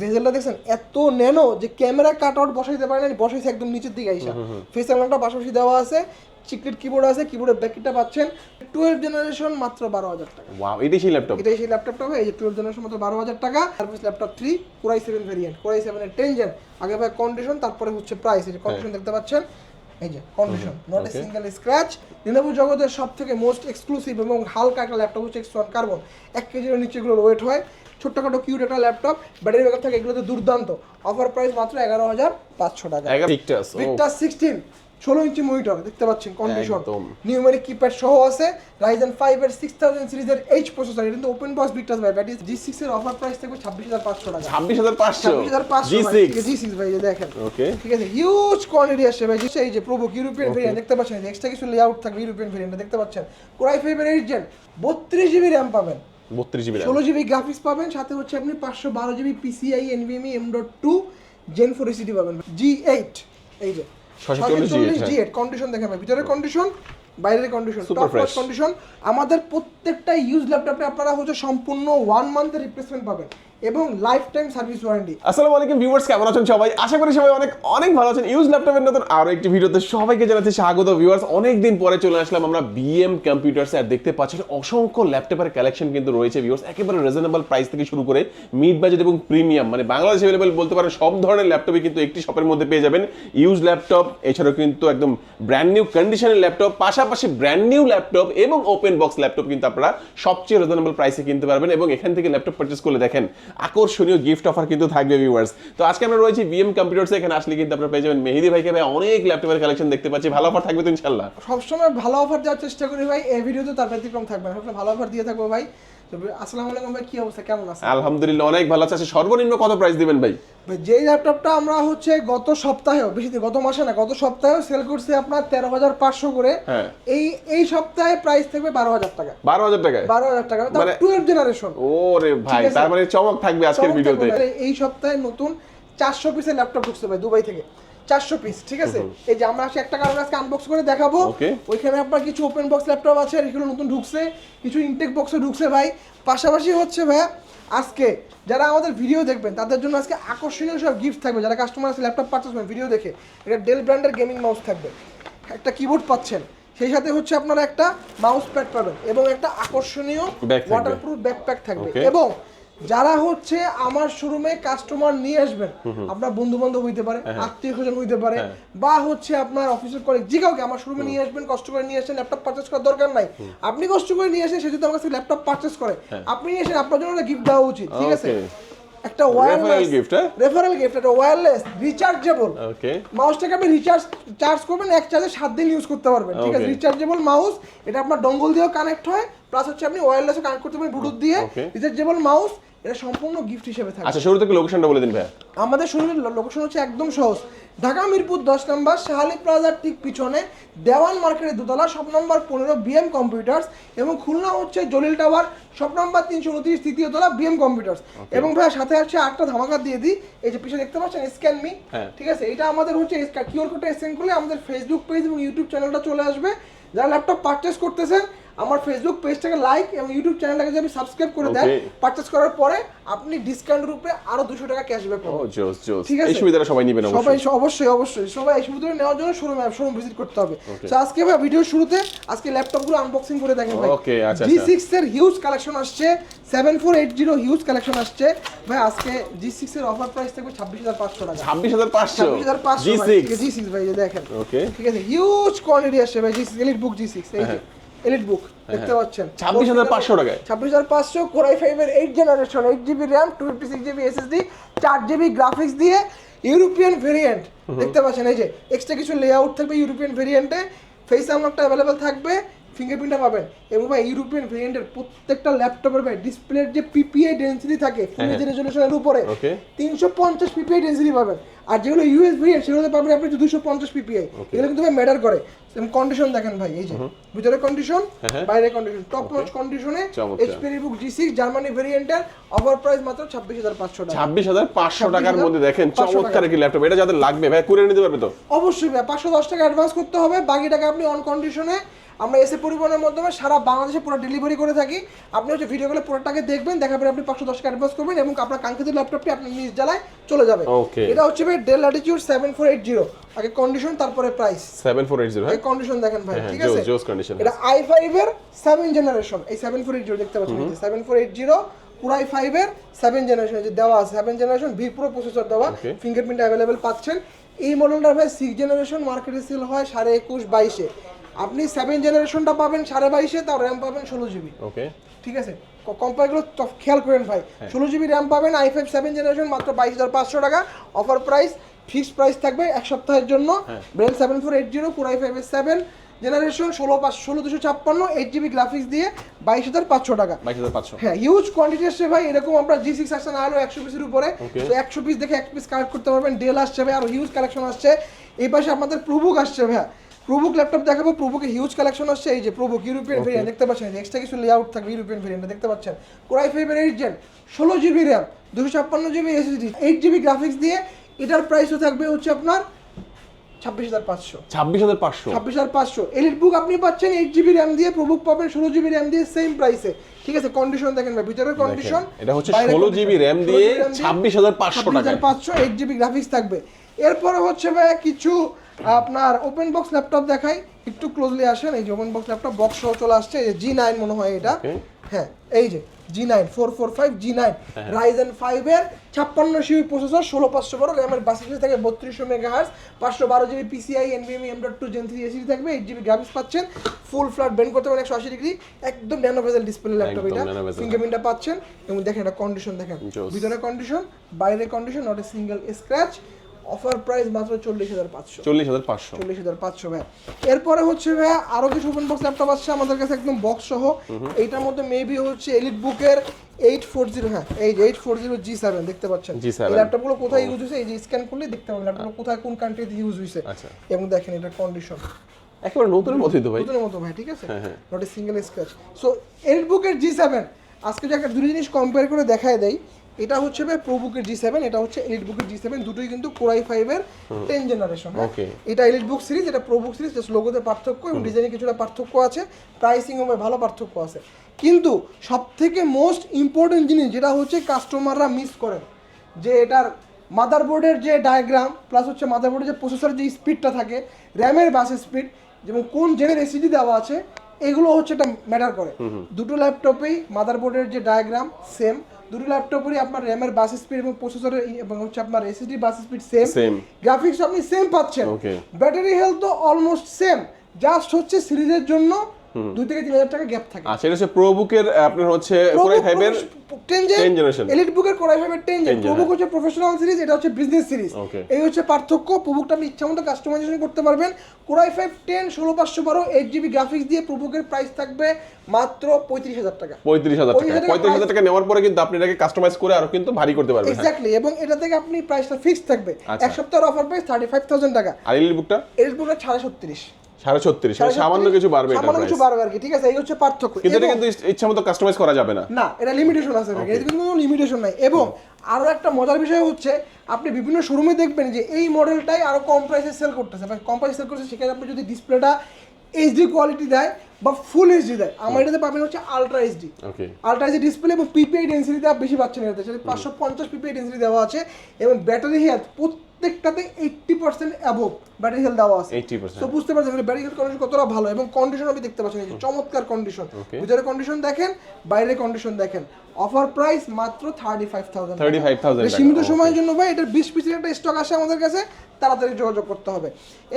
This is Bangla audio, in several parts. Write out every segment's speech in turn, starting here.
বেজেলটা দেখছেন এত ন্যানো যে ক্যামেরা কাট আউট বসাইতে পারে না বসাইছে একদম নিচের দিকে আইসা। ফেস অ্যাংলটা পাশাপাশি দেওয়া আছে চিকলেট কিবোর্ড আছে কিবোর্ডের ব্যাকেটটা পাচ্ছেন টুয়েলভ জেনারেশন মাত্র বারো হাজার টাকা। ওয়াও এটাই সেই ল্যাপটপ এটাই সেই ল্যাপটপটা এই যে টুয়েলভ জেনারেশন মাত্র বারো হাজার টাকা। Service laptop three core i seven variant core i সেভেনের টেন জেন আগে ভাই কন্ডিশন তারপরে হচ্ছে প্রাইস এই যে কন্ডিশন দেখতে পাচ্ছেন? এই যে condition not a single scratch Lenovo জগতের সব থেকে মোস্ট এক্সক্লুসিভ এবং হালকা একটা ল্যাপটপ হচ্ছে এক্স ওয়ান কার্বন এক কেজির নিচে এগুলোর ওয়েট হয়। ছোট্টখাটো কিউট একটা ল্যাপটপ ব্যাটারি ব্যাকআপ থাকে এগুলোতে দুর্দান্ত। অফার প্রাইস মাত্র এগারো হাজার পাঁচশো টাকা। ভিক্টাস সিক্সটিন ষোলো ইঞ্চি মনিটর দেখতে পাচ্ছেন কন্ডিশন। নিউমেরিক কিপ্যাড সহ আছে রাইজেন ফাইভ এর সিক্স থাউজেন্ড সিরিজের এইচ প্রসেসর এটা কিন্তু ওপেন বক্স ভিক্টাস ভাই ব্যাটারি জি সিক্স এর অফার প্রাইস থাকবে ছাব্বিশ হাজার পাঁচশো টাকা। ছাব্বিশ হাজার পাঁচশো? ছাব্বিশ হাজার পাঁচশো জি সিক্স ভাই দেখেন। ওকে ঠিক আছে হিউজ কোয়ান্টিটি আসছে ভাই এই যে প্রবুক ইউরোপিয়ান ভেরিয়েন্ট দেখতে পাচ্ছেন এক্সট্রা কিছু লেআউট থাকবে ইউরোপিয়ান ভেরিয়েন্ট দেখতে পাচ্ছেন। কোরাই ফাইভের এইট জেন বত্রিশ জিবি র্যাম পাবেন। বত্রিশ জিবি ষোলো জিবি গ্রাফিক্স পাবেন সাথে হচ্ছে আপনি পাঁচশো বারো GB PCIe NVMe M dot two gen four SSD পাবেন। জি এইট এই যে চল্লিশ জি এইট কন্ডিশন দেখেন ভিতরের কন্ডিশন বাইরের কন্ডিশন টপ. কন্ডিশন আমাদের প্রত্যেকটা ইউজ ল্যাপটপে আপনারা হচ্ছে সম্পূর্ণ ওয়ান মান্থের রিপ্লেসমেন্ট পাবেন। এবং লাইফ টাইম সার্ভিস ওয়ারেন্টি আসসালামু আলাইকুম ভিউয়ার্স কেমন আছেন সবাই? আশা করি সবাই অনেক অনেক ভালো আছেন। ইউজ ল্যাপটপের নতুন আরও একটি ভিডিওতে সবাইকে জানাচ্ছি স্বাগত ভিউয়ার্স অনেক দিন পরে চলে আসলাম আমরা বিএম কম্পিউটার্সে আর দেখতে পাচ্ছেন, অসংখ্য ল্যাপটপের কালেকশন কিন্তু রয়েছে ভিউয়ার্স একেবারে রিজনেবল প্রাইস থেকে শুরু করে মিড বাজেট এবং প্রিমিয়াম মানে বাংলাদেশ অ্যাভেলেবল বলতে পারেন, সব ধরনের ল্যাপটপই কিন্তু একটি শপের মধ্যে পেয়ে যাবেন। ইউজ ল্যাপটপ এছাড়াও কিন্তু একদম ব্র্যান্ড নিউ কন্ডিশনের ল্যাপটপ পাশাপাশি ব্র্যান্ড নিউ ল্যাপটপ এবং ওপেন বক্স ল্যাপটপ কিন্তু আপনারা সবচেয়ে রিজনেবল প্রাইসে কিনতে পারবেন এবং এখান থেকে ল্যাপটপ পারচেস করলে দেখেন আকর্ষণীয় গিফট অফার কিন্তু থাকবে ভিউয়ার্স তো আজকে আমরা রয়েছি বিএম কম্পিউটার্স এখানে আসলে কিন্তু আপনারা পেয়ে যাবেন মেহেদি ভাইকে। ভাই, অনেক ল্যাপটপের কালেকশন দেখতে পাচ্ছি। ভালো অফার থাকবে তো ইনশাল্লাহ সবসময় ভালো অফার দেওয়ার চেষ্টা করি ভাই। এই ভিডিওতে তার ব্যতিক্রম থাকবে ভালো অফার দিয়ে থাকব ভাই। আসসালামু আলাইকুম ভাই কি অবস্থা? কেমন আছেন? আলহামদুলিল্লাহ অনেক ভালো আছে। আচ্ছা, সর্বনিম্ন কত প্রাইস দিবেন ভাই? ভাই, ল্যাপটপটা আমরা হচ্ছে গত সপ্তাহেও বেশি গত মাসে না গত সপ্তাহেও সেল করছি আপনার তেরো হাজার পাঁচশো করে। হ্যাঁ। এই এই সপ্তাহে প্রাইস থাকবে বারো হাজার টাকা। বারো হাজার বারো হাজার টাকা মানে- টুয়েলভ জেনারেশন ওরে ভাই তার মানে চমক থাকবে আজকের ভিডিওতে। এই সপ্তাহে নতুন চারশো পিসের ল্যাপটপ ঢুকছে ভাই দুবাই থেকে। চারশো পিস ঠিক আছে? এই যে আমরা একটা কারণ আজকে আনবক্স করে দেখাবো। ওইখানে আপনার কিছু ওপেন বক্স ল্যাপটপ আছে এগুলো নতুন ঢুকছে কিছু ইনটেক বক্সে ঢুকছে ভাই। পাশাপাশি হচ্ছে ভাই আজকে যারা আমাদের ভিডিও দেখবেন তাদের জন্য আজকে আকর্ষণীয় সব গিফট থাকবে। যারা কাস্টমার আছে ল্যাপটপ পারচেস করবেন ভিডিও দেখে এটা ডেল ব্র্যান্ডের গেমিং মাউস থাকবে। একটা কিবোর্ড পাচ্ছেন সেই সাথে হচ্ছে আপনারা একটা মাউস প্যাড পাবেন এবং একটা আকর্ষণীয়। ওয়াটারপ্রুফ ব্যাকপ্যাক থাকবে। এবং যারা হচ্ছে আমার শোরুমে কাস্টমার নিয়ে আসবেন আপনার বন্ধু বান্ধব হইতে পারে আত্মীয় স্বজন হইতে পারে হ্যাঁ। বা হচ্ছে আপনার অফিসের কলিগ যে কাউকে আমার শোরুমে নিয়ে আসবেন কষ্ট করে নিয়ে আসেন ল্যাপটপ পারচেস করার দরকার নাই। আপনি কষ্ট করে নিয়ে আসেন সে যদি আমার কাছে ল্যাপটপ পারচেস করে আপনি নিয়ে আসেন আপনার জন্য গিফট দেওয়া উচিত ঠিক আছে? হ্যাঁ। একটা ওয়্যারলেস হ্যাঁ? রেফারেল গিফট একটা ওয়্যারলেস রিচার্জেবল ওকে মাউসটাকে আপনি রিচার্জ চার্জ করবেন এক চার্জে সাত দিন ইউজ করতে পারবেন ঠিক আছে? রিচার্জেবল মাউস এটা আপনার ডঙ্গল দিয়েও কানেক্ট হয় প্লাস হচ্ছে আপনি ওয়্যারলেসও কানেক্ট করতে পারেন ব্লুটুথ দিয়ে. রিচার্জেবল মাউস এটা সম্পূর্ণ গিফট হিসেবে থাকে আচ্ছা শুরু থেকে লোকেশনটা বলে দিন ভাই আমাদের শোরুমের লোকেশন হচ্ছে একদম সহজ। ঢাকা মিরপুর দশ নম্বর শাহালি প্লাজার ঠিক পিছনে দেওয়ান মার্কেটের দোতলা শপ নম্বর পনেরো বিএম কম্পিউটার্স এবং খুলনা হচ্ছে জলিল টাওয়ার শপ নম্বর তিনশো উনত্রিশ তৃতীয় তলা বিএম কম্পিউটার্স এবং ভাই সাথে আছে আটটা ধামাকা দিয়ে দিই। এই যে পিছনে দেখতে পাচ্ছেন স্ক্যান মি। ঠিক আছে? এটা আমাদের হচ্ছে কিউআর কোডটা স্ক্যান করলে আমাদের ফেসবুক পেজ এবং ইউটিউব চ্যানেলটা চলে আসবে। যারা ল্যাপটপ পারচেস করতেছেন আমার ফেসবুক পেজটাকে লাইক এবং ইউটিউব চ্যানেলটাকে যদি সাবস্ক্রাইব করে দেন. পারচেস করার পরে আপনি ডিসকাউন্ট রূপে আরও দুশো টাকা ক্যাশব্যাক পাবেন। জোস জোস। ঠিক আছে। এই সুবিধাটা সবাই নেবেন সবাই অবশ্যই। অবশ্যই অবশ্যই। সবাই এই সুবিধা নেওয়ার জন্য শোরুম শোরুম ভিজিট করতে হবে। তো আজকে ভাই ভিডিওর শুরুতে আজকে ল্যাপটপগুলো আনবক্সিং করে দেখেন ভাই। Okay, আচ্ছা, জি আচ্ছা। সিক্স এর হিউজ কালেকশন আসছে। Seven four eight zero huge collection আসছে। ভাই আজকে জি সিক্স এর অফার প্রাইস থাকবে ছাব্বিশ হাজার পাঁচশো টাকা। ছাব্বিশ হাজার পাঁচশো? ছাব্বিশ হাজার পাঁচশো জি সিক্স ভাই দেখেন। ওকে ঠিক আছে? হিউজ কোয়ান্টিটি আসছে ভাই G six Elite Book G six এই যে। এলিট বুক দেখতে পাচ্ছেন। ছাব্বিশ হাজার পাঁচশো টাকায়। ছাব্বিশ হাজার পাঁচশো কোরাই ফাইভের eight generation eight GB RAM two fifty six GB SSD চার জিবি গ্রাফিক্স দিয়ে ইউরোপিয়ান ভেরিয়েন্ট দেখতে পাচ্ছেন এই যে এক্সট্রা কিছু লেআউট থাকবে ইউরোপিয়ান ভেরিয়েন্টে ফেস আনলকটা অ্যাভেলেবেল থাকবে। ফিঙ্গারপ্রিন্টটা পাবেন। এবং ভাই ইউরোপিয়ান ভেরিয়েন্টের প্রত্যেকটা ল্যাপটপের ভাই ডিসপ্লের যে পিপিআই ডেন্সিটি থাকে ফুল হ্যাঁ। রেজলিউশনের উপরে Okay. তিনশো পঞ্চাশ পিপিআই ডেন্সিটি পাবেন। আর যেগুলো ইউএস ভেরিয়েন্ট সেগুলোতে পাবেন আপনি দুশো পঞ্চাশ পিপিআই এগুলো কিন্তু ভাই ম্যাটার করে। কন্ডিশন দেখেন ভাই এই যে ভিতরে কন্ডিশন হ্যাঁ। বাইরে কন্ডিশন টপ নচ কন্ডিশনে HP Book G six Germany ভেরিয়েন্টের অফার প্রাইস মাত্র ছাব্বিশ হাজার পাঁচশো টাকা। ছাব্বিশ হাজার পাঁচশো টাকার মধ্যে দেখেন চমৎকার একটি ল্যাপটপ। এটা যাদের লাগবে ভাই কুরিয়ার নিতে পারবে তো? অবশ্যই ভাই পাঁচশো দশ টাকা অ্যাডভান্স করতে হবে। বাকি টাকা আপনি অন কন্ডিশনে আমরা এসে পরিবহনের মাধ্যমে সারা বাংলাদেশে পুরো ডেলিভারি করে থাকি। আপনি হচ্ছে ভিডিওগুলো পুরোটাকে দেখবেন দেখাবেন আপনি পাঁচশো দশ টাকা অ্যাডভান্স করবেন এবং আপনার কাঙ্ক্ষিত ল্যাপটপটি আপনার নিজ জেলায় চলে যাবে। এটা হচ্ছে ভাই Dell Latitude seven four eight zero আগে কন্ডিশন তারপরে price seven four eight zero হ্যাঁ? এই কন্ডিশন দেখেন ভাই হ্যাঁ, ঠিক আছে? এটা আই ফাইভ এর সেভেন জেনারেশন এই সেভেন ফোর এইট জিরো দেখতে পাচ্ছেন seven four eight zero core i five এর সেভেন জেনারেশন যে দেওয়া আছে seven generation V Pro processor দেওয়া ফিঙ্গারপ্রিন্ট অ্যাভেলেবেল পাচ্ছেন। এই মডেলটা ভাই সিক্স জেনারেশন মার্কেটে সেল হয় সাড়ে একুশ বাইশে। আপনি সেভেন জেনারেশনটা পাবেন সাড়ে বাইশে তাও র্যাম পাবেন ষোলো জিবি ওকে ঠিক আছে? কম্পাইগুলো খেয়াল করেন ভাই। হ্যাঁ। ষোলো জিবি র্যাম পাবেন আই ফাইভ সেভেন জেনারেশন মাত্র বাইশ হাজার পাঁচশো টাকা। অফার প্রাইস ফিক্সড প্রাইস থাকবে এক সপ্তাহের জন্য। Braille seven four eight zero four i five S seven generation ষোলো পাঁচ ষোলো দুশো ছাপ্পান্ন এইট জিবি গ্রাফিক্স দিয়ে বাইশ হাজার পাঁচশো টাকা। হ্যাঁ হিউজ কোয়ান্টিটি আসছে ভাই এরকম আমরা জি সিক্স আসছে না হলো একশো পিসের উপরে। তো একশো পিস দেখে এক পিস কালেক্ট করতে পারবেন ডেল আসছে ভাই আর হিউজ কালেকশন আসছে। এই পাশে আমাদের প্রবুক আসছে ভাই প্রবুক ল্যাপটপ দেখাবো প্রবুকে হিউজ কালেকশন আসছে এই যে প্রবুক ইউরোপিয়ান ভেরিয়েন্ট দেখতে পাচ্ছেন এক্সট্রা কিছু লেআউট থাকবে ইউরোপিয়ান ভেরিয়েন্ট দেখতে পাচ্ছেন। কোরাই ফাইভের এইট জেন ষোলো জিবি র্যাম দুশো ছাপ্পান্ন GB SSD eight GB graphics দিয়ে এটার প্রাইসও থাকবে হচ্ছে আপনার ছাব্বিশ হাজার পাঁচশো। ছাব্বিশ হাজার পাঁচশো? ছাব্বিশ হাজার পাঁচশো। এলিট বুক আপনি পাচ্ছেন এইট জিবি র্যাম দিয়ে প্রবুক পাবেন ষোলো জিবি র্যাম দিয়ে সেম প্রাইসে ঠিক আছে কন্ডিশন দেখেন ভাই ভিতরের কন্ডিশন এটা হচ্ছে ষোলো জিবি র্যাম দিয়ে ছাব্বিশ হাজার পাঁচশো টাকা পাঁচশো এইট জিবি গ্রাফিক্স থাকবে। এরপরে হচ্ছে ভাই কিছু আপনার ওপেন বক্স ল্যাপটপ দেখাই একটু ক্লোজলি আসেন এই যে ওপেন বক্স ল্যাপটপ বক্স সহ চলে আসছে এই যে জি নাইন মনে হয় এটা। হ্যাঁ এই যে G nine four four five G nine Ryzen ফাইভের ছাপ্পান্ন সিবি প্রসেসর ষোলো পাঁচশো বারো র্যামের বাসিটি থাকে বত্রিশশো মেগা হার্স পাঁচশো বারো GB PCIe NVMe M dot two gen three SSD থাকবে এইট জিবি গ্রাফিক্স পাচ্ছেন ফুল ফ্ল্যাট বেন্ড করতে পারেন একশো আশি ডিগ্রি একদম ন্যানো ভেজেল ডিসপ্লে ল্যাপটপ এটা। ফিঙ্গারপ্রিন্টটা পাচ্ছেন এবং দেখেন এটা কন্ডিশন দেখেন. ভিতরে কন্ডিশন বাইরে condition not a single scratch offer price মাত্র চল্লিশ হাজার পাঁচশো। চল্লিশ হাজার পাঁচশো। চল্লিশ হাজার পাঁচশো ভাই। এরপরে হচ্ছে ভাই আরও কিছু ওপেন বক্স ল্যাপটপ আসছে আমাদের কাছে একদম বক্স সহ। এইটার মধ্যে মেবি হচ্ছে এলিট বুকের এইট ফোর জিরো হ্যাঁ এই eight four zero G seven দেখতে পাচ্ছেন? G7 এই ল্যাপটপগুলো কোথায় ইউজ হয়েছে? এই যে স্ক্যান করলে দেখতে পাবেন ল্যাপটপগুলো কোথায় কোন কান্ট্রিতে ইউজ হয়েছে। আচ্ছা। এবং দেখেন এটা কন্ডিশন একেবারে নতুনের মতোই তো ভাই। নতুনের মতো ভাই ঠিক আছে। Not a single scratch so elite বুকের জি সেভেন আজকে যে একটা দুটো জিনিস কম্পেয়ার করে দেখায় দেয় এটা হচ্ছে ভাই প্রো বুকের জি সেভেন এটা হচ্ছে এলিট বুকের জি সেভেন দুটোই কিন্তু কোরাই ফাইভের টেন জেনারেশন এটা এলিট বুক সিরিজ এটা প্রো বুক সিরিজ জাস্ট লোগোতে পার্থক্য এবং ডিজাইনে কিছুটা পার্থক্য আছে প্রাইসিংও ভালো পার্থক্য আছে। কিন্তু সব থেকে মোস্ট ইম্পর্টেন্ট জিনিস যেটা হচ্ছে কাস্টমাররা মিস করেন যে এটার মাদারবোর্ডের যে ডায়াগ্রাম প্লাস হচ্ছে মাদারবোর্ডের যে প্রসেসর যে স্পিডটা থাকে র্যামের বাস স্পিড এবং কোন জেনের এসিডি দেওয়া আছে এগুলো হচ্ছে এটা ম্যাটার করে। দুটো ল্যাপটপেই মাদারবোর্ডের যে ডায়াগ্রাম সেম দুটো ল্যাপটপেরই আপনার র্যামের বাস স্পিড এবং প্রসেসরের এবং হচ্ছে আপনার SSD bus speed same. Graphics আপনি সেম পাচ্ছেন. ব্যাটারি হেলথ তো অলমোস্ট সেম জাস্ট হচ্ছে সিরিজের জন্য দুই থেকে তিন হাজার টাকা গ্যাপ থাকে। আচ্ছা এটা হচ্ছে প্রো বুকের আপনার হচ্ছে কোরাই ফাইভের 10 generation। এলিট বুকের কোরাই ফাইভের টেন জেন 10 প্রবুক হচ্ছে প্রফেশনাল সিরিজ এটা হচ্ছে বিজনেস সিরিজ এই হচ্ছে পার্থক্য প্রবুকটা আপনি ইচ্ছা মতো কাস্টমাইজেশন করতে পারবেন। কোরাই ফাইভ টেন ষোলো পাঁচশো বারো এইট জিবি গ্রাফিক্স দিয়ে প্রবুকের প্রাইস থাকবে মাত্র পঁয়ত্রিশ হাজার টাকা। পঁয়ত্রিশ হাজার টাকা। পঁয়ত্রিশ হাজার টাকা নেওয়ার পরে কিন্তু আপনি এটাকে কাস্টমাইজ করে আরও কিন্তু ভারী করতে পারবেন। এক্স্যাক্টলি এবং এটা থেকে আপনি প্রাইসটা ফিক্স থাকবে। আচ্ছা। এক সপ্তাহের offer price thirty five thousand টাকা। আর এই বুকটা এলিট বুকের সাড়ে ছত্রিশ। সাড়ে ছত্রিশ মানে সামান্য কিছু বাড়বে সামান্য কিছু বাড়বে আর কি ঠিক আছে? এই হচ্ছে পার্থক্য। কিন্তু এটা কিন্তু ইচ্ছা মতো কাস্টমাইজ করা যাবে না। না এটা লিমিটেশন আছে এর কিন্তু কোনো লিমিটেশন নাই। এবং আরও একটা মজার বিষয় হচ্ছে আপনি বিভিন্ন শোরুমে দেখবেন যে এই মডেলটাই আরও কম প্রাইসে সেল করতেছে। ভাই কম প্রাইসে সেল করতেছে সেখানে আপনি যদি ডিসপ্লেটা এইচডি কোয়ালিটি দেয় বা ফুল এইচডি দেয় আমার এটাতে পাবেন হচ্ছে ultra HD ultra HD display এবং পিপিআই ডেন্সিটি দেওয়া বেশি পাচ্ছেন এটাতে। সেটা পাঁচশো পঞ্চাশ পিপিআই ডেন্সিটি দেওয়া আছে। এবং ব্যাটারি হেলথ প্রত্যেকটাতে eighty percent above battery health দেওয়া আছে। তো বুঝতে পারছেন ব্যাটারি হেলথ কন্ডিশন কতটা ভালো এবং কন্ডিশন আপনি দেখতে পাচ্ছেন এই চমৎকার কন্ডিশন. ভিতরে কন্ডিশন দেখেন বাইরে কন্ডিশন দেখেন। অফার প্রাইস মাত্র থার্টি ফাইভ থাউজেন্ড 35,000 টাকা, সীমিত সময়ের জন্য ভাই এটার বিশ পিসের একটা স্টক আসে আমাদের কাছে। তাড়াতাড়ি যোগাযোগ করতে হবে।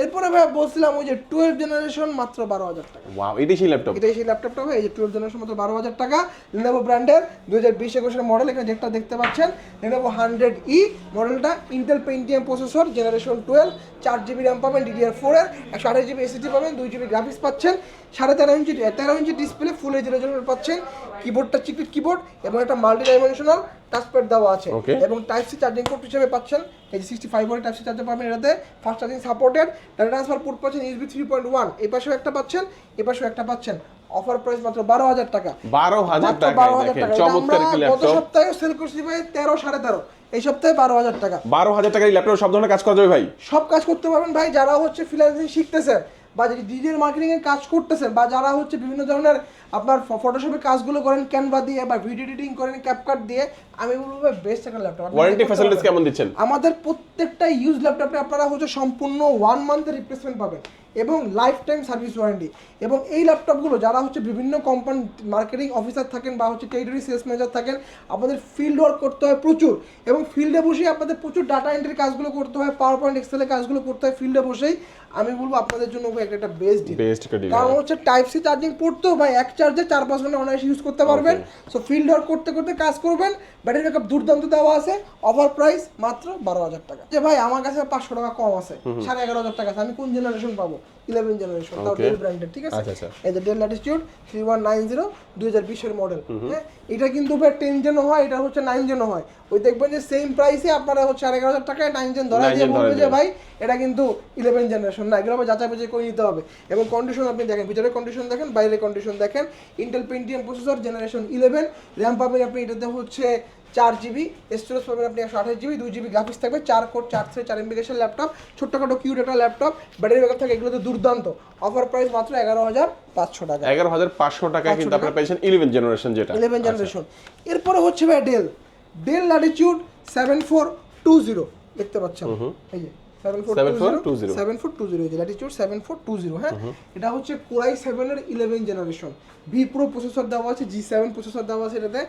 এরপরে ভাই বলছিলাম ওই যে টুয়েলভ জেনারেশন মাত্র বারো হাজার টাকা। ওয়াও এটাই সেই ল্যাপটপ এটাই সেই ল্যাপটপটা হবে এই যে টুয়েলভ জেনারেশন মাত্র বারো হাজার টাকা। লিনোভো ব্র্যান্ডের দুই হাজার বিশ একুশের মডেল এখানে যেটা দেখতে পাচ্ছেন লিনোভো হান্ড্রেড ই মডেলটা Intel Pentium processor generation twelve চার জিবি র্যাম পাবেন ডিডিআর ফোর এর একশো আঠাশ জিবি এসিডি পাবেন দুই জিবি গ্রাফিক্স পাচ্ছেন সাড়ে তেরো ইঞ্চি তেরো ইঞ্চি ডিসপ্লে ফুল এইচ রেজলিউশন পাচ্ছেন কিবোর্ডটা চিকলিট কিবোর্ড এবং একটা মাল্টি ডাইমেনশনাল টাচপ্যাড দেওয়া আছে। এবং টাইপ সি চার্জিং পোর্ট হিসেবে পাচ্ছেন। এই যে sixty five type C charger পাবেন এটাতে। Fast charging supported data transfer port পাচ্ছেন ইউএসবি থ্রি পয়েন্ট ওয়ান এই পাশেও একটা পাচ্ছেন এ পাশেও একটা পাচ্ছেন। অফার প্রাইস মাত্র বারো হাজার টাকা। বারো হাজার টাকা বারো হাজার টাকা চমৎকার গত সপ্তাহে সেল করছি ভাই তেরো সাড়ে তেরো। এই সপ্তাহে বারো হাজার টাকা। বারো হাজার টাকার ল্যাপটপ সব ধরনের কাজ করা যাবে ভাই? সব কাজ করতে পারবেন ভাই যারা হচ্ছে ফ্রিল্যান্সিং শিখতেছেন বা যদি ডিজিটাল মার্কেটিং এর কাজ করতেছেন বা যারা হচ্ছে বিভিন্ন ধরনের আপনার ফটোশপে কাজগুলো করেন ক্যানভা দিয়ে বা ভিডিও এডিটিং করেন ক্যাপকাট দিয়ে আমি বলব বেস্ট একটা ল্যাপটপ ওয়ারেন্টি ফ্যাসিলিটিস কেমন দিচ্ছেন? আমাদের প্রত্যেকটা ইউজ ল্যাপটপে আপনারা হচ্ছে সম্পূর্ণ ওয়ান মান্থের রিপ্লেসমেন্ট পাবেন এবং লাইফ টাইম সার্ভিস ওয়ারেন্টি এবং এই ল্যাপটপগুলো যারা হচ্ছে বিভিন্ন কোম্পানি মার্কেটিং অফিসার থাকেন বা হচ্ছে টেরিটরি সেলস ম্যানেজার থাকেন আপনাদের ফিল্ড ওয়ার্ক করতে হয় প্রচুর। এবং ফিল্ডে বসেই আপনাদের প্রচুর ডাটা এন্ট্রির কাজগুলো করতে হয় পাওয়ার পয়েন্ট এক্সেলের কাজগুলো করতে হয় ফিল্ডে বসেই। আমি বলব আপনাদের জন্য একটা একটা বেস্ট ডিল বেস্ট ডিল কারণ হচ্ছে টাইপ সি চার্জিং পোর্ট তো ভাই এক চার্জে চার পাঁচ ঘণ্টা অনায়াসে ইউজ করতে পারবেন। সো ফিল্ড ওয়ার্ক করতে করতে কাজ করবেন। ব্যাটারি ব্যাকআপ দুর্দান্ত দেওয়া আছে। অফার প্রাইস মাত্র বারো হাজার টাকা। যে ভাই আমার কাছে পাঁচশো টাকা কম আছে। সাড়ে এগারো হাজার টাকা আছে। আমি কোন জেনারেশন পাবো? ইলেভেন জেনারেশন তাও ডেল ব্র্যান্ডের ঠিক আছে? আচ্ছা, আচ্ছা। এই যে Dell Latitude three one nine zero দুই হাজার বিশের মডেল হ্যাঁ? এটা কিন্তু ভাই টেন জেনও হয় এটা হচ্ছে নাইন জেনও হয়। ওই দেখবেন যে সেম প্রাইসে আপনারা হচ্ছে সাড়ে এগারো হাজার টাকায় নাইন জেন ধরা দিয়ে বলবে যে ভাই এটা কিন্তু ইলেভেন জেনারেশন না এগুলো আবার যাচাই বাছাই করে নিতে হবে। এবং কন্ডিশন আপনি দেখেন ভিতরে কন্ডিশন দেখেন বাইরে কন্ডিশন দেখেন। Intel Pentium processor generation eleven RAM পাবেন আপনি এটাতে হচ্ছে চার জিবি স্টোরেজ পাবেন আপনি একশো আঠাশ জিবি দুই জিবি গ্রাফিক্স থাকবে চার কোড চার থ্রি চার এমবিকেশন ল্যাপটপ ছোট্টখাটো কিউট একটা ল্যাপটপ ব্যাটারি ব্যাকআপ থাকে এগুলোতে দুর্দান্ত। অফার প্রাইস মাত্র এগারো হাজার পাঁচশো টাকা। এগারো হাজার পাঁচশো টাকা কিন্তু আপনারা পেয়েছেন ইলেভেন জেনারেশন যেটা। ইলেভেন জেনারেশন এরপরে হচ্ছে ভাই Dell Dell Latitude seven four two zero দেখতে পাচ্ছেন? এই যে। Seven four 7420 seven four two zero Latitude seven four two zero হ্যাঁ? এটা হচ্ছে কোরাই সেভেনের eleven generation V pro processor দেওয়া আছে জি সেভেন প্রসেসর দেওয়া আছে এটাতে।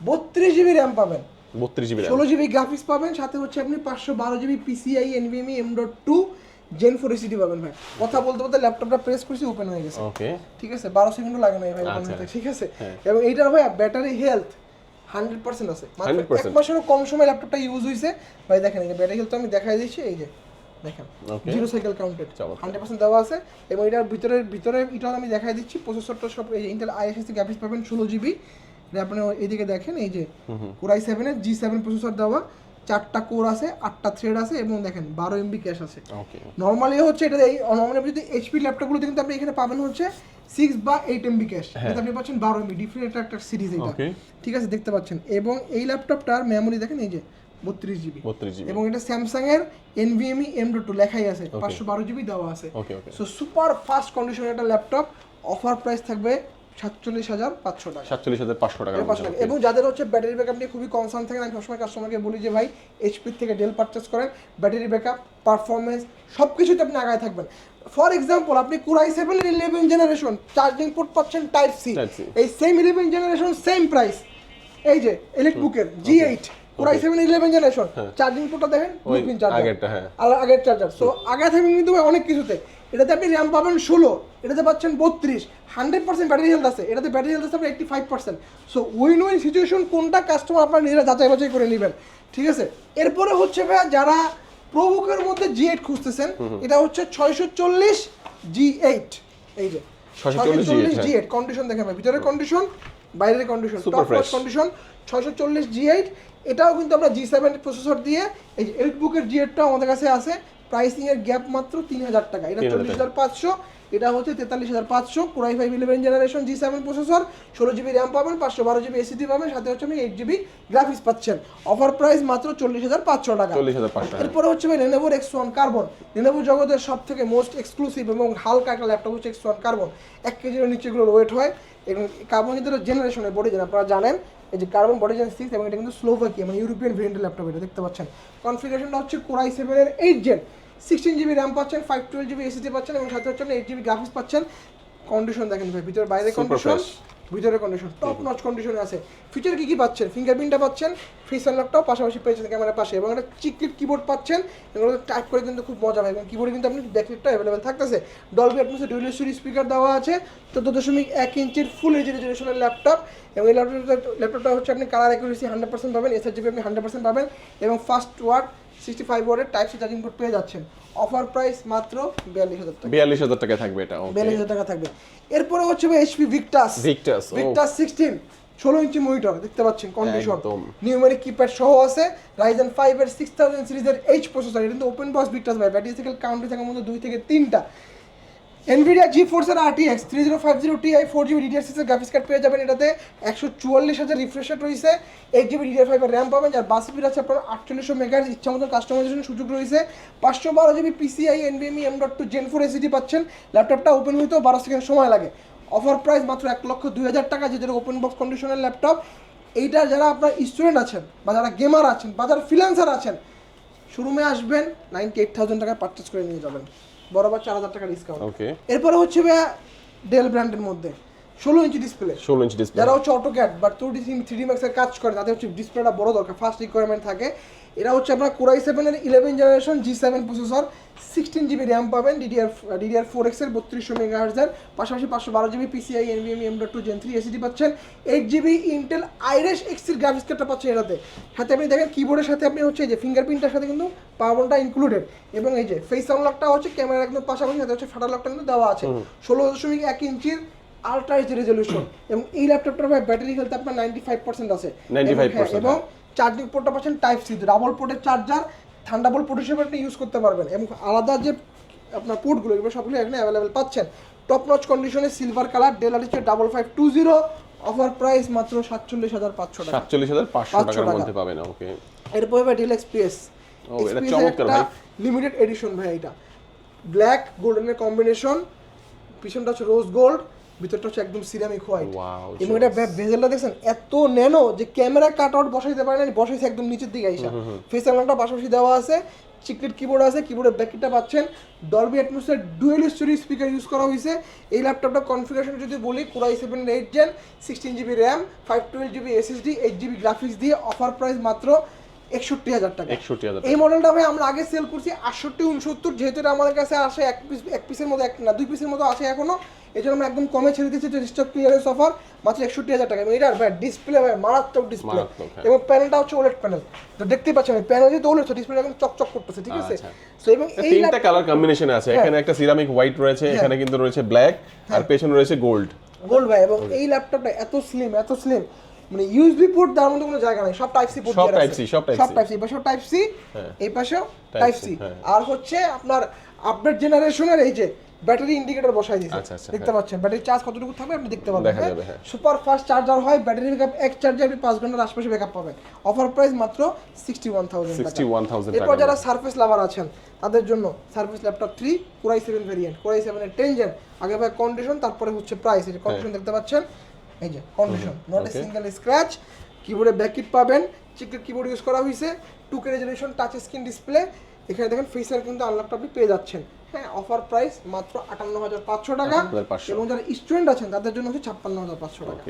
বত্রিশ জিবি র্যাম পাবেন। বত্রিশ জিবি ষোলো জিবি গ্রাফিক্স পাবেন সাথে হচ্ছে আপনি পাঁচশো বারো GB PCI NVMe M dot two gen four SSD পাবেন ভাই। কথা বলতে বলতে ল্যাপটপটা প্রেস করছি ওপেন হয়ে গেছে। ওকে ঠিক আছে? বারো সেকেন্ডও লাগে না ভাই আচ্ছা। হতে, ঠিক আছে? হ্যাঁ। এবং এইটার ভাই ব্যাটারি হেলথ হান্ড্রেড পার্সেন্ট আছে। মাত্র 100% এক মাসেরও কম সময় ল্যাপটপটা ইউজ হয়েছে ভাই দেখেন এই ব্যাটারি হেলথ আমি দেখাই দিচ্ছি এই যে। দেখেন zero cycle counted. Hundred percent দেওয়া আছে এবং এটার ভিতরে ভিতরে এটাও আমি দেখাই দিচ্ছি প্রসেসরটা সব এই ইন্টেল আইএসএসি গ্রাফিক্স পাবেন ষোলো জিবি আপনি এইদিকে দেখেন এই যে কোরাই সেভেনের জি সেভেন প্রসেসর দেওয়া চারটা কোর আছে আটটা থ্রেড আছে এবং দেখেন বারো এমবি ক্যাশ আছে। নর্মালি হচ্ছে এটা এই নর্মালি যদি এইচপি ল্যাপটপগুলোতে কিন্তু আপনি এখানে পাবেন হচ্ছে সিক্স বা এইট এমবি ক্যাশ এটা আপনি পাচ্ছেন বারো এমবি ডিফারেন্ট একটা সিরিজ এটা ঠিক আছে দেখতে পাচ্ছেন। এবং এই ল্যাপটপটার মেমোরি দেখেন এই যে বত্রিশ জিবি। এবং এটা স্যামসাং এর এনভিএমই এম ডট টু লেখাই আছে পাঁচশো বারো জিবি দেওয়া আছে। সো সুপার ফাস্ট কন্ডিশনের একটা ল্যাপটপ অফার প্রাইস থাকবে সাতচল্লিশ হাজার পাঁচশো টাকা। সাতচল্লিশ হাজার পাঁচশো টাকা পাঁচশো টাকা। এবং যাদের হচ্ছে ব্যাটারি ব্যাকআপ নিয়ে খুবই কনসার্ন থাকেন আমি সবসময় কাস্টমারকে বলি যে ভাই এইচপি থেকে ডেল পারচেস করেন ব্যাটারি ব্যাকআপ পারফরমেন্স সব কিছুতে আপনি আগায় থাকবেন। ফর এক্সাম্পল আপনি core i seven eleven generation charging port পাচ্ছেন টাইপ সি এই same eleven generation same price এই যে ইলেক্ট বুকের G eight core i seven eleven generation charging পোর্টটা দেখেন ব্লুপ্রিন্ট চার্জার হ্যাঁ। আগের চার্জার সো আগে থাকবেন কিন্তু অনেক কিছুতে। এটাতে আপনি র্যাম পাবেন ষোলো এটাতে পাচ্ছেন বত্রিশ। হান্ড্রেড পার্সেন্ট ব্যাটারি হেলথ আছে। এটাতে ব্যাটারি হেলথ আছে আপনার eighty five percent so win win situation কোনটা কাস্টমার আপনার নিজেরা যাচাই বাছাই করে নেবেন। ঠিক আছে? এরপরে হচ্ছে ভাই যারা প্রবুকের মধ্যে জি এইট খুঁজতেছেন এটা হচ্ছে ছয়শো চল্লিশ জি এইট এই যে 640 G8 জি এইট কন্ডিশন ভাই ভিতরের কন্ডিশন বাইরের কন্ডিশন টপ কন্ডিশন ছয়শো চল্লিশ জি এইট এটাও কিন্তু আমরা জি সেভেন প্রসেসর দিয়ে এই এইট বুকের জি এইটটাও আমাদের কাছে আছে। প্রাইসিং এর গ্যাপ মাত্র তিন হাজার টাকা। এটা চল্লিশ হাজার পাঁচশো। এটা হচ্ছে তেতাল্লিশ হাজার পাঁচশো core i five eleven generation G seven processor ষোলো জিবি র্যাম পাবেন পাঁচশো বারো জিবি এসিডি পাবেন সাথে হচ্ছে আপনি এইট জিবি গ্রাফিক্স পাচ্ছেন। অফার প্রাইস মাত্র চল্লিশ হাজার পাঁচশো টাকা। চল্লিশ হাজার পাঁচশো এরপরে হচ্ছে ভাই লেনোভোর এক্স ওয়ান কার্বন লেনোভো জগতের সব থেকে মোস্ট এক্সক্লুসিভ এবং হালকা একটা ল্যাপটপ হচ্ছে এক্স ওয়ান কার্বন এক কেজির নিচে এগুলোর ওয়েট হয় এবং কার্বন কিন্তু জেনারেশনের বডি জেন আপনারা জানেন এই যে কার্বন বডি জেন সিক্স এবং এটা কিন্তু স্লোভাকিয়া মানে ইউরোপিয়ান ভেরিয়েন্টের ল্যাপটপ এটা দেখতে পাচ্ছেন। কনফিগারেশনটা হচ্ছে কোরাই সেভেনের eight gen sixteen GB RAM পাচ্ছেন ফাইভ টুয়েলভ জিবি এসিডি পাচ্ছেন এবং সাথে হচ্ছে এইট জিবি গ্রাফিক্স পাচ্ছেন। কন্ডিশন দেখেন ভাই ভিতরে বাইরে কন্ডিশন। ভিতরে কন্ডিশন টপ নচ কন্ডিশনে আছে। ফিচার কি কি পাচ্ছেন? ফিঙ্গারপ্রিন্টটা পাচ্ছেন ফেস আনলকটাও পাশাপাশি পেয়েছেন ক্যামেরার পাশে এবং একটা চিকলিট কিবোর্ড পাচ্ছেন। এগুলো টাইপ করে কিন্তু খুব মজা হয় এবং কিবোর্ডে কিন্তু আপনি ব্যাকলিটটা অ্যাভেলেবেল থাকতেছে। ডলবি অ্যাটমসে ডুয়েলের স্পিকার দেওয়া আছে চোদ্দ দশমিক এক ইঞ্চির ফুল এইচ রেজলিউশনের ল্যাপটপ এবং এই ল্যাপটপটা ল্যাপটপটা হচ্ছে আপনি কালার অ্যাকুরেসি হান্ড্রেড পার্সেন্ট পাবেন এসআর জিবি আপনি হান্ড্রেড পার্সেন্ট পাবেন এবং ফার্স্ট ওয়ার্ড সিক্সটি ফাইভ ওয়ার্ডের টাইপ সি চার্জিং পোর্ট পেয়ে যাচ্ছেন। অফার প্রাইস মাত্র বিয়াল্লিশ হাজার টাকা। বিয়াল্লিশ হাজার টাকা থাকবে এটা বিয়াল্লিশ হাজার টাকা থাকবে। এরপরে হচ্ছে HP Victus Victus. Victus sixteen ষোলো ইঞ্চি মনিটর দেখতে পাচ্ছেন কন্ডিশন। নিউমেরিক কিপ্যাড সহ আছে রাইজেন ফাইভ এর সিক্স থাউজেন্ড সিরিজের এইচ প্রসেসর এটা কিন্তু ওপেন বক্স ভিক্টাস ভাই। ব্যাটারি সাইকেল কাউন্টি থাকার মধ্যে দুই থেকে তিনটা। এনভিডিয়া জি ফোর্সের RTX three zero five zero Ti four GB DDR সিক্সের গ্রাফিক্স কার্ড পেয়ে যাবেন। এটাতে একশো চুয়াল্লিশ হাজার রিফ্রেশ রেট রয়েছে। এইট জিবি ডিডিআর ফাইভের র্যাম পাবেন, যার বাস স্পিড আছে আপনার আটচল্লিশশো মেগার ইচ্ছা মতো কাস্টমাইজেশনের সুযোগ রয়েছে। পাঁচশো বারো GB PCI NVMe M dot two gen four SSD পাচ্ছেন। ল্যাপটপটা ওপেন হইতেও বারো সেকেন্ড সময় লাগে। অফার প্রাইস মাত্র এক লক্ষ দুই হাজার টাকা যেটা ওপেন বক্স কন্ডিশনের ল্যাপটপ এইটা যারা আপনার স্টুডেন্ট আছেন বা যারা গেমার আছেন বা যারা ফ্রিল্যান্সার আছেন শোরুমে আসবেন। নাইনটি এইট থাউজেন্ড টাকায় পারচেস করে নিয়ে যাবেন। বরাবর চার হাজার টাকা ডিসকাউন্ট ওকে এরপরে হচ্ছে ভাইয়া ডেল ব্র্যান্ডের মধ্যে। ষোলো ইঞ্চি ডিসপ্লে ষোলো ইঞ্চি ডিসপ্লে যারা হচ্ছে অটোক্যাড বা টু ডি থ্রি ম্যাক্সের কাজ করে তাদের হচ্ছে ডিসপ্লেটা বড় দরকার ফার্স্ট রিকোয়ারমেন্ট থাকে। এরা হচ্ছে আপনার কোরাই সেভেনের eleven generation G seven processor sixteen GB RAM পাবেন ডিডিআর ডিডিআর ফোর এক্সের বত্রিশশো মেগা হার্জের পাশাপাশি পাঁচশো বারো GB PCI NVMe M dot two gen three SSD পাচ্ছেন। এইট জিবি ইন্টেল আইরেস এক্সির গ্রাফিক্স কার্ডটা পাচ্ছেন এটাতে। সাথে আপনি দেখেন কিবোর্ডের সাথে আপনি হচ্ছে এই যে ফিঙ্গারপ্রিন্টের সাথে কিন্তু পাওয়ারটা ইনক্লুডেড এবং এই যে ফেস আনলকটা হচ্ছে ক্যামেরার একদম পাশাপাশি সাথে হচ্ছে ফাটার লকটা কিন্তু দেওয়া আছে। ষোলো দশমিক এক ইঞ্চির আলট্রা এইচ রেজলিউশন এবং এই ল্যাপটপটার ভাই ব্যাটারি হেলথ আপনার নাইনটি ফাইভ পার্সেন্ট আছে 95% এবং- হ্যাঁ, এবং চার্জিং পোর্টটা পাচ্ছেন টাইপ সি ডাবল পোর্টের চার্জার ঠান্ডা বল পোর্ট হিসেবে আপনি ইউজ করতে পারবেন। এবং আলাদা যে আপনার পোর্টগুলো এগুলো সবগুলো এখানে অ্যাভেলেবেল পাচ্ছেন। টপ নচ কন্ডিশনে সিলভার কালার ডেল হচ্ছে double five two zero offer price মাত্র সাতচল্লিশ হাজার পাঁচশো টাকা। সাতচল্লিশ হাজার পাঁচশো টাকার মধ্যে পাবেন ওকে এরপরে ভাই ডেল ভাই। লিমিটেড এডিশন ভাই এটা। ব্ল্যাক গোল্ডেনের কম্বিনেশন পিছনটা হচ্ছে রোজ গোল্ড ভিতরটা হচ্ছে একদম সিরামিক হোয়াইট এবং এটা ভেজেলটা দেখছেন এত ন্যানো যে ক্যামেরা কাট আউট বসাইতে পারে না বসাইছে একদম নিচের দিকে আইসা। ফেস আনলকটা পাশাপাশি দেওয়া আছে চিকলেট কিবোর্ড আছে কিবোর্ডের ব্যাকেটটা পাচ্ছেন। Dolby atmosphere dual stereo speaker use করা হয়েছে এই ল্যাপটপটা কনফিগারেশন যদি বলি core i seven eight gen sixteen GB RAM five twelve GB SSD eight GB graphics দিয়ে অফার প্রাইস মাত্র একষট্টি হাজার টাকা। একষট্টি হাজার এই মডেলটা ভাই আমরা আগে সেল করছি আটষট্টি উনসত্তর যেহেতু এটা আমাদের কাছে আসে এক পিস এক পিসের মতো এক না দুই পিসের মতো আসে এখনও। এই জন্য আমরা একদম কমে ছেড়ে দিচ্ছি স্টক ক্লিয়ারেন্স অফার মাত্র একষট্টি হাজার টাকা। এবং এটার ভাই ডিসপ্লে ভাই মারাত্মক ডিসপ্লে হ্যাঁ। এবং প্যানেলটা হচ্ছে ওলেট প্যানেল তো দেখতেই পাচ্ছেন প্যানেল যেহেতু ওলেট ডিসপ্লে একদম চকচক করতেছে ঠিক আছে? আচ্ছা। তো এবং এই তিনটা কালার কম্বিনেশন আছে। এখানে একটা সিরামিক হোয়াইট রয়েছে এখানে কিন্তু রয়েছে ব্ল্যাক আর পেছনে রয়েছে গোল্ড গোল্ড ভাই এবং এই ল্যাপটপটা এত স্লিম এত স্লিম মানে ইউএসবি পোর্ট দেওয়ার মতো কোনো জায়গা নাই সব টাইপ সি পোর্ট সব Type C, সব Type সব টাইপ সি এই পাশেও টাইপ সি হ্যাঁ। এই পাশেও টাইপ সি হ্যাঁ। আর হচ্ছে আপনার আপডেট জেনারেশনের এই যে ব্যাটারি ইন্ডিকেটর বসাই দিয়েছে। আচ্ছা, আচ্ছা, দেখতে পাচ্ছেন? ব্যাটারি চার্জ কতটুকু থাকবে আপনি দেখতে পাবেন হ্যাঁ। সুপার ফাস্ট চার্জার হয় ব্যাটারি ব্যাকআপ এক চার্জে আপনি পাঁচ ঘণ্টার আশপাশে ব্যাকআপ পাবেন। অফার প্রাইস মাত্র সিক্সটি ওয়ান থাউজেন্ড 61,000 এরপর যারা সার্ফেস লাভার আছেন তাদের জন্য Surface laptop three core i seven variant core i সেভেনের টেন জেন আগে ভাই কন্ডিশন তারপরে হচ্ছে প্রাইস এই কন্ডিশন দেখতে পাচ্ছেন এই যে condition not a single scratch কিবোর্ডে ব্যাকিট পাবেন চিকের কিবোর্ড ইউজ করা হয়েছে two K resolution touch screen display এখানে দেখেন ফেসার কিন্তু আনলকটা আপনি পেয়ে যাচ্ছেন। হ্যাঁ অফার প্রাইস মাত্র আটান্ন হাজার পাঁচশো টাকা 58,500 এবং যারা স্টুডেন্ট আছেন তাদের জন্য হচ্ছে ছাপ্পান্ন হাজার পাঁচশো টাকা।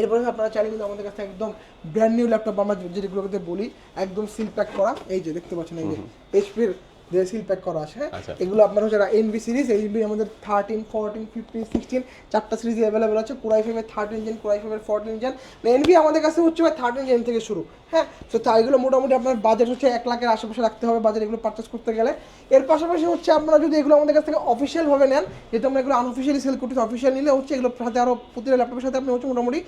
এরপরে আপনারা চাইলে কিন্তু আমাদের কাছে একদম ব্র্যান্ড নিউ ল্যাপটপ আমরা যেগুলোকে বলি একদম সিল প্যাক করা। এই যে দেখতে পাচ্ছেন এই যে এইচপির যে সিল প্যাক করা আছে। হ্যাঁ। এগুলো আপনার হচ্ছে এনবি সিরিজ এনবি আমাদের থার্টিন ফোরটিন ফিফটিন সিক্সটিন চারটা সিরিজ অ্যাভেলেবেল আছে। কোরাই ফাইভের থার্টিন জেন কোরাই ফাইভের ফোরটিন জেন এনবি আমাদের কাছে হচ্ছে ভাই থার্টিন জেন থেকে শুরু হ্যাঁ? তো তাই এগুলো মোটামুটি আপনার বাজেট হচ্ছে এক লাখের আশেপাশে রাখতে হবে বাজার এগুলো পারচেস করতে গেলে। এর পাশাপাশি হচ্ছে আপনারা যদি এগুলো আমাদের কাছ থেকে অফিসিয়াল ভাবে নেন যেহেতু আমরা এগুলো আনঅফিসিয়ালি সেল করতেছি অফিসিয়াল নিলে হচ্ছে এগুলোর সাথে আরও প্রতিটা ল্যাপটপের সাথে আপনি হচ্ছে মোটামুটি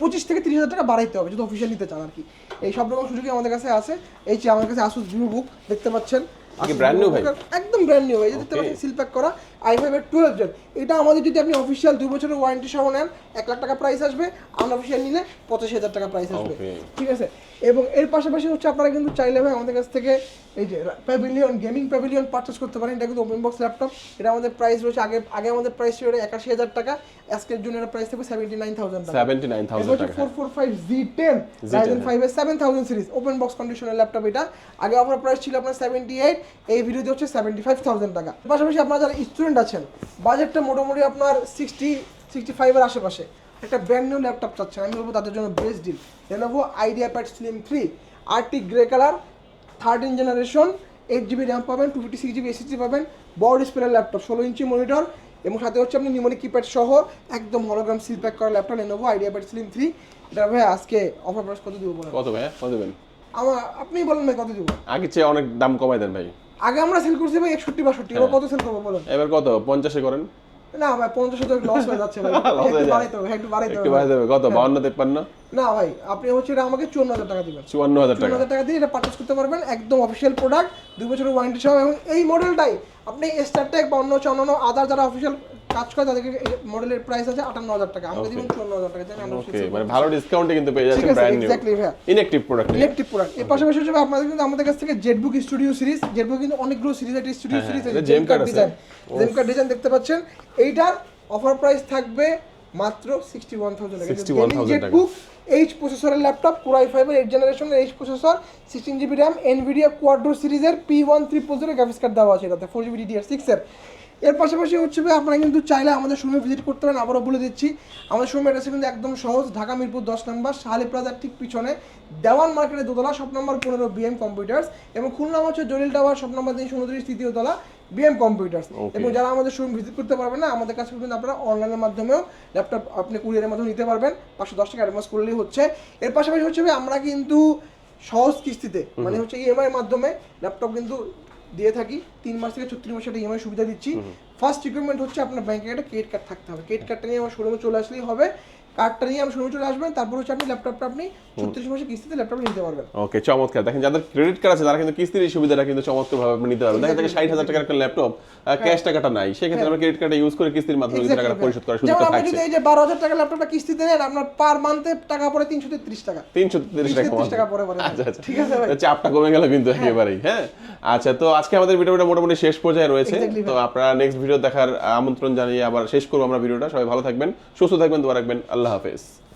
পঁচিশ থেকে তিরিশ হাজার টাকা বাড়াইতে হবে যদি অফিসিয়াল নিতে চান আর কি। এই সব রকম সুযোগই আমাদের কাছে আছে। এই যে আমাদের কাছে আসুস ভিভো বুক দেখতে পাচ্ছেন। কি Asus brand ভাই? একদম ব্র্যান্ড নিউ ভাই। দেখতে পাচ্ছেন সিল প্যাক করা আই ফাইভের টুয়েলভ জেন এটা আমাদের যদি আপনি অফিসিয়াল দুই বছরের ওয়ারেন্টি সহ নেন এক লাখ টাকা প্রাইস আসবে। আনঅফিসিয়াল নিলে পঁচাশি হাজার টাকা প্রাইস আসবে। ঠিক আছে? এবং এর পাশাপাশি হচ্ছে আপনারা কিন্তু চাইলে ভাই আমাদের কাছ থেকে এই যে প্যাভিলিয়ন গেমিং প্যাভিলিয়ন পারচেস করতে পারেন। এটা কিন্তু ওপেন বক্স ল্যাপটপ এটা আমাদের প্রাইস রয়েছে আগে আগে আমাদের প্রাইস ছিল একাশি হাজার টাকা। আজকের জন্য এটা প্রাইস থাকবে seventy nine thousand seventy nine thousand four four five G ten Ryzen five এর seven thousand series open box কন্ডিশনের ল্যাপটপ এটা। আগে অফার প্রাইস ছিল আপনার সেভেন্টি এইট এই ভিডিওতে হচ্ছে সেভেন্টি ফাইভ থাউজেন্ড টাকা পাশাপাশি আপনারা যারা স্টুডেন্ট আছেন বাজেটটা মোটামুটি আপনার সিক্সটি সিক্সটি ফাইভের আশেপাশে। একটা ব্র্যান্ড নিউ ল্যাপটপ চাচ্ছেন। আমি বলব তাদের জন্য best deal Lenovo IdeaPad slim three RT grey colour thirteen generation eight GB RAM পাবেন two fifty six GB SSD পাবেন বড় ডিসপ্লে ল্যাপটপ ষোলো ইঞ্চি মনিটর এবং সাথে হচ্ছে আপনি নিউমনিক কিপ্যাড সহ একদম হলোগ্রাম সিল প্যাক করা laptop Lenovo IdeaPad slim three এটা ভাই আজকে অফার প্রাইস কত দিব বলেন? কত ভাই? কত দেবেন? আমার আপনি বলেন ভাই কত দিব? আগে চেয়ে অনেক দাম কমাই দেন ভাই। আগে আমরা সেল করছি ভাই একষট্টি বাষট্টি এবার কত সেল করব বলেন? এবার কত? পঞ্চাশে করেন। না ভাই পঞ্চাশ শতক লস হয়ে যাচ্ছে ভাই। একটু বাড়াই একটু বাড়াতে কত? বাউন্ন তেপ্পান্ন? না ভাই আপনি হচ্ছে এটা আমাকে চুয়ান্ন হাজার টাকা দিবেন। চুয়ান্ন হাজার টাকা। হাজার টাকা দিয়ে এটা পারচেস করতে পারবেন একদম অফিসিয়াল প্রোডাক্ট দুই বছরের ওয়ারেন্টি সহ। এবং এই মডেলটাই আপনি স্টারটেক বা অন্য অন্যান্য আদার যারা অফিসিয়াল কাজ করে তাদেরকে মডেলের প্রাইস আছে আটান্ন হাজার টাকা। আমাকে দিবেন চুয়ান্ন হাজার টাকা তাই না? আমরা ওকে মানে ভালো ডিসকাউন্টে কিন্তু পেয়ে যাচ্ছেন ব্র্যান্ড নিউ এক্স্যাক্টলি ভাইয়া। ইনঅ্যাক্টিভ প্রোডাক্ট ইলেকট্রিক প্রোডাক্টের পাশাপাশি হচ্ছে আপনাদের কিন্তু আমাদের কাছ থেকে জেটবুক স্টুডিও সিরিজ জেটবুক কিন্তু অনেকগুলো সিরিজ একটা স্টুডিও সিরিজ হ্যাঁ, এটা gem card design gem card design দেখতে পাচ্ছেন। এইটার অফার প্রাইস থাকবে মাত্র sixty one thousand 61,000 ZBook H প্রসেসরের ল্যাপটপ কোরাই ফাইভের এইট জেনারেশনের H processor sixteen GB RAM Nvidia Quadro সিরিজের পি ওয়ান থ্রি প্রসেসরের গ্রাফিক্স কার্ড দেওয়া আছে এটাতে ফোর জিবি ডিডিআর সিক্সের এর পাশাপাশি হচ্ছে আপনারা কিন্তু চাইলে আমাদের শোরুমে ভিজিট করতে পারেন আবারও বলে দিচ্ছি। আমাদের শোরুমের অ্যাড্রেস কিন্তু একদম সহজ ঢাকা মিরপুর দশ নম্বর শাহালি প্লাজার ঠিক পিছনে দেওয়ান মার্কেটের দোতলা শপ নম্বর পনেরো বিএম কম্পিউটার্স এবং খুলনা হচ্ছে জলিল টাওয়ার শপ নম্বর তিনশো উনত্রিশ তৃতীয় তলা বিএম কম্পিউটার্স. এবং যারা আমাদের শোরুম ভিজিট করতে পারবেন না আমাদের কাছে কিন্তু আপনারা অনলাইনের মাধ্যমেও ল্যাপটপ আপনি কুরিয়ারের মাধ্যমে নিতে পারবেন পাঁচশো দশ টাকা অ্যাডভান্স করলেই হচ্ছে। এর পাশাপাশি হচ্ছে আমরা কিন্তু সহজ কিস্তিতে মানে হচ্ছে ইএমআই এর মাধ্যমে ল্যাপটপ কিন্তু দিয়ে থাকি তিন মাস থেকে ছত্রিশ মাসের একটা ইএমআই সুবিধা দিচ্ছি। ফার্স্ট রিকোয়ারমেন্ট হচ্ছে আপনার ব্যাংকে একটা ক্রেডিট কার্ড থাকতে হবে। ক্রেডিট কার্ডটা নিয়ে আমার শোরুমে চলে আসলেই হবে। কার্ডটা নিয়ে শোরুমে চলে আসবেন তারপর হচ্ছে আপনি ল্যাপটপটা আপনি ছত্রিশ মাসের কিস্তিতে ল্যাপটপ নিতে পারবেন। ওকে চমৎকার। দেখেন যাদের ক্রেডিট কার্ড আছে তারা কিন্তু কিস্তির এই সুবিধাটা কিন্তু আপনি নিতে পারবেন। দেখেন থেকে ষাট হাজার টাকার একটা ল্যাপটপ ক্যাশ টাকাটা নাই। সেক্ষেত্রে আমরা ক্রেডিট কার্ডে ইউজ করে কিস্তির মাধ্যমে কিন্তু টাকাটা পরিশোধ করার সুযোগটা থাকছে। যদি এই যে বারো হাজার টাকা ল্যাপটপটা কিস্তিতে নেন আপনার পার মান্থে টাকা পড়ে তিনশো তেত্রিশ টাকা। তিনশো তিরিশ টাকা 333 টাকা পরে পরে আচ্ছা আচ্ছা। ঠিক আছে চাপটা কমে গেল কিন্তু একেবারেই হ্যাঁ? আচ্ছা তো আজকে আমাদের ভিডিওটা মোটামুটি শেষ পর্যায়ে রয়েছে। তো আপনারা নেক্সট ভিডিও দেখার আমন্ত্রণ জানিয়ে আবার শেষ করব আমরা ভিডিওটা। সবাই ভালো থাকবেন সুস্থ থাকবেন দোয়া রাখবেন। আল্লাহ হাফেজ